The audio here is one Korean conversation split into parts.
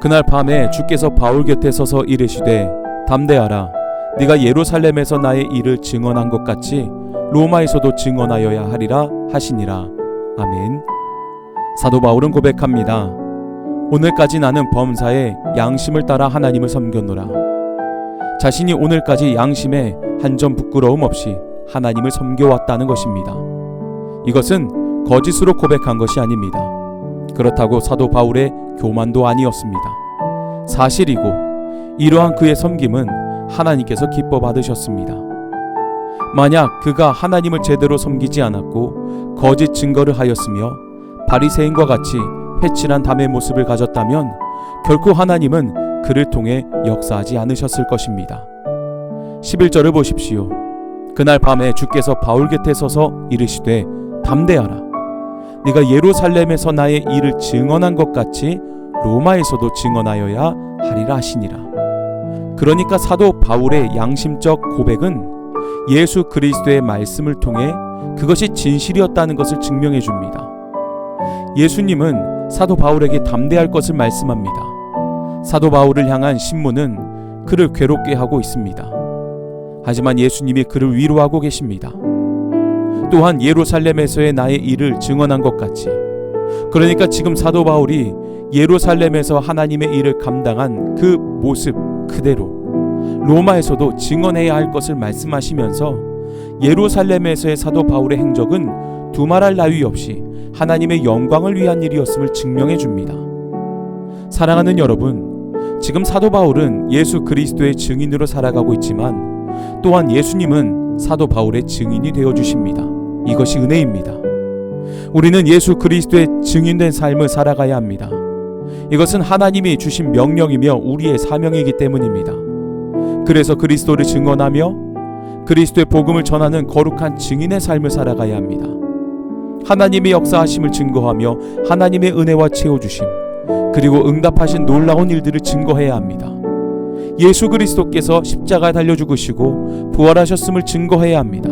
그날 밤에 주께서 바울 곁에 서서 이르시되 담대하라. 네가 예루살렘에서 나의 일을 증언한 것 같이 로마에서도 증언하여야 하리라 하시니라. 아멘. 사도 바울은 고백합니다. 오늘까지 나는 범사에 양심을 따라 하나님을 섬겼노라. 자신이 오늘까지 양심에 한 점 부끄러움 없이 하나님을 섬겨왔다는 것입니다. 이것은 거짓으로 고백한 것이 아닙니다 그렇다고 사도 바울의 교만도 아니었습니다. 사실이고 이러한 그의 섬김은 하나님께서 기뻐 받으셨습니다. 만약 그가 하나님을 제대로 섬기지 않았고 거짓 증거를 하였으며 바리새인과 같이 회칠한 담의 모습을 가졌다면 결코 하나님은 그를 통해 역사하지 않으셨을 것입니다. 11절을 보십시오. 그날 밤에 주께서 바울 곁에 서서 이르시되 담대하라 네가 예루살렘에서 나의 일을 증언한 것 같이 로마에서도 증언하여야 하리라 하시니라. 그러니까 사도 바울의 양심적 고백은 예수 그리스도의 말씀을 통해 그것이 진실이었다는 것을 증명해 줍니다. 예수님은 사도 바울에게 담대할 것을 말씀합니다. 사도 바울을 향한 신문은 그를 괴롭게 하고 있습니다. 하지만 예수님이 그를 위로하고 계십니다. 또한 예루살렘에서의 나의 일을 증언한 것 같이 그러니까 지금 사도 바울이 예루살렘에서 하나님의 일을 감당한 그 모습 그대로 로마에서도 증언해야 할 것을 말씀하시면서 예루살렘에서의 사도 바울의 행적은 두말할 나위 없이 하나님의 영광을 위한 일이었음을 증명해 줍니다. 사랑하는 여러분, 지금 사도 바울은 예수 그리스도의 증인으로 살아가고 있지만 또한 예수님은 사도 바울의 증인이 되어 주십니다. 이것이 은혜입니다. 우리는 예수 그리스도의 증인된 삶을 살아가야 합니다. 이것은 하나님이 주신 명령이며 우리의 사명이기 때문입니다. 그래서 그리스도를 증언하며 그리스도의 복음을 전하는 거룩한 증인의 삶을 살아가야 합니다. 하나님의 역사하심을 증거하며 하나님의 은혜와 채워주심 그리고 응답하신 놀라운 일들을 증거해야 합니다. 예수 그리스도께서 십자가에 달려 죽으시고 부활하셨음을 증거해야 합니다.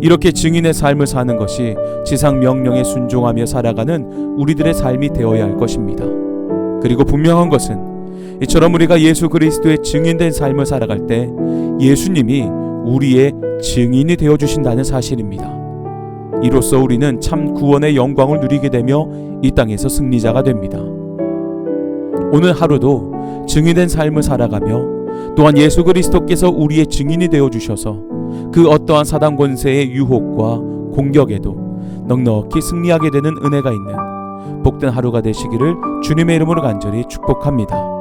이렇게 증인의 삶을 사는 것이 지상 명령에 순종하며 살아가는 우리들의 삶이 되어야 할 것입니다. 그리고 분명한 것은 이처럼 우리가 예수 그리스도의 증인된 삶을 살아갈 때 예수님이 우리의 증인이 되어 주신다는 사실입니다. 이로써 우리는 참 구원의 영광을 누리게 되며 이 땅에서 승리자가 됩니다. 오늘 하루도 증인 된 삶을 살아가며 또한 예수 그리스도께서 우리의 증인이 되어 주셔서 그 어떠한 사단 권세의 유혹과 공격에도 넉넉히 승리하게 되는 은혜가 있는 복된 하루가 되시기를 주님의 이름으로 간절히 축복합니다.